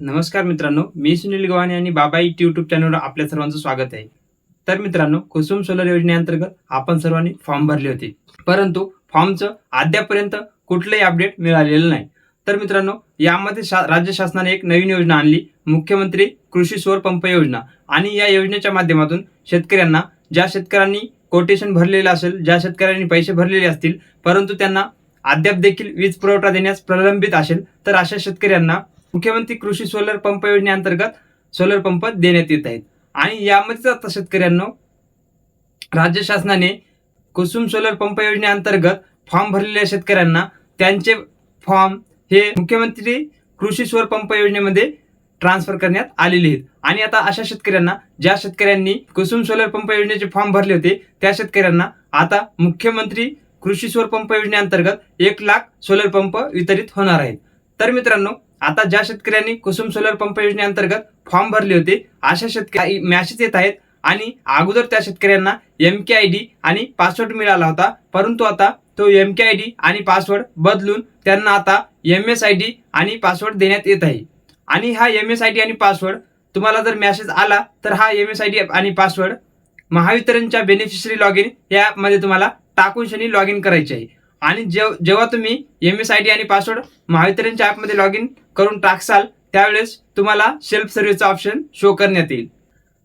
नमस्कार मित्रांनो मी सुनील गव्हाणे आणि बाबा इट युट्यूब चॅनलवर आपल्या सर्वांचं स्वागत आहे. तर मित्रांनो कुसुम सोलर योजनेअंतर्गत आपण सर्वांनी फॉर्म भरले होते. परंतु फॉर्मचं अद्यापर्यंत कुठलंही अपडेट मिळालेलं नाही. तर मित्रांनो यामध्ये शा राज्य शासनाने एक नवीन योजना आणली मुख्यमंत्री कृषी सौर पंप योजना. आणि या योजनेच्या माध्यमातून शेतकऱ्यांना ज्या शेतकऱ्यांनी कोटेशन भरलेलं असेल ज्या शेतकऱ्यांनी पैसे भरलेले असतील परंतु त्यांना अद्याप देखील वीज पुरवठा देण्यास प्रलंबित असेल तर अशा शेतकऱ्यांना मुख्यमंत्री कृषी सोलर पंप योजनेअंतर्गत सोलर पंप देण्यात येत आहेत. आणि यामध्येच आता शेतकऱ्यांना राज्य शासनाने कुसुम सोलर पंप योजनेअंतर्गत फॉर्म भरलेल्या शेतकऱ्यांना त्यांचे फॉर्म हे मुख्यमंत्री कृषी सोलर पंप योजनेमध्ये ट्रान्सफर करण्यात आलेले आहेत. आणि आता अशा शेतकऱ्यांना ज्या शेतकऱ्यांनी कुसुम सोलर पंप योजनेचे फॉर्म भरले होते त्या शेतकऱ्यांना आता मुख्यमंत्री कृषी सोलर पंप योजनेअंतर्गत एक लाख सोलर पंप वितरित होणार आहेत. तर मित्रांनो आता ज्या शेतकऱ्यांनी कुसुम सोलर पंप योजनेअंतर्गत फॉर्म भरले होते अशा शेतकरी मॅसेज येत आहेत. आणि अगोदर त्या शेतकऱ्यांना एम के आय डी आणि पासवर्ड मिळाला होता. परंतु आता तो एम के आय डी आणि पासवर्ड बदलून त्यांना आता एम एस आय डी आणि पासवर्ड देण्यात येत आहे. आणि हा एम एस आय डी आणि पासवर्ड तुम्हाला जर मॅसेज आला तर हा एम एस आय डी आणि पासवर्ड महावितरणच्या बेनिफिशरी लॉग इन या ॲपमध्ये तुम्हाला टाकून शनी लॉग इन करायचे आहे. आणि जेव जेव्हा तुम्ही एम एस आय डी आणि पासवर्ड महावितरणच्या ॲपमध्ये लॉग इन करून टाकसाल त्यावेळेस तुम्हाला सेल्फ सर्व्हिसचा ऑप्शन शो करण्यात येईल.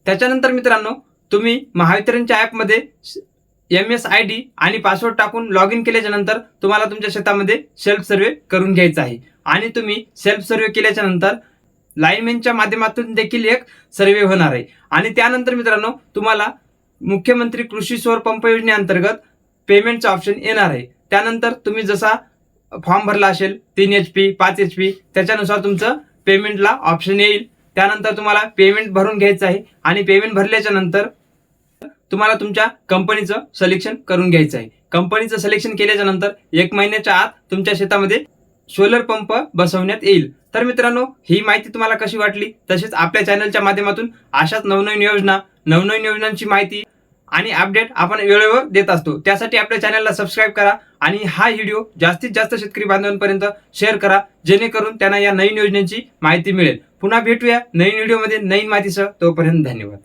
त्याच्यानंतर मित्रांनो तुम्ही महावितरणच्या ॲपमध्ये एम एस आय डी आणि पासवर्ड टाकून लॉग इन केल्याच्यानंतर तुम्हाला तुमच्या शेतामध्ये सेल्फ सर्वे करून घ्यायचा आहे. आणि तुम्ही सेल्फ सर्वे केल्याच्यानंतर लाईनमॅनच्या माध्यमातून देखील एक सर्वे होणार आहे. आणि त्यानंतर मित्रांनो तुम्हाला मुख्यमंत्री कृषी सौर पंप योजनेअंतर्गत पेमेंटचं ऑप्शन येणार आहे. त्यानंतर तुम्ही जसा फॉर्म भरला असेल तीन एच पी पाच एच पी त्याच्यानुसार तुमचं पेमेंटला ऑप्शन येईल. त्यानंतर तुम्हाला पेमेंट भरून घ्यायचं आहे आणि पेमेंट भरल्याच्या नंतर तुम्हाला तुमच्या कंपनीचं सलेक्शन करून घ्यायचं आहे. कंपनीचं सलेक्शन केल्याच्यानंतर एक महिन्याच्या आत तुमच्या शेतामध्ये सोलर पंप बसवण्यात येईल. तर मित्रांनो ही माहिती तुम्हाला कशी वाटली? तसेच आपल्या चॅनलच्या माध्यमातून अशाच नवनवीन योजना नवनवीन योजनांची माहिती आणि अपडेट आपण वेळेवर देत असतो. त्यासाठी आपल्या चॅनलला सबस्क्राईब करा आणि हा व्हिडिओ जास्तीत जास्त शेतकरी बांधवांपर्यंत शेअर करा जेणेकरून त्यांना या नवीन योजनेची माहिती मिळेल. पुन्हा भेटूया नवीन व्हिडिओमध्ये नवीन माहितीसह. तोपर्यंत धन्यवाद.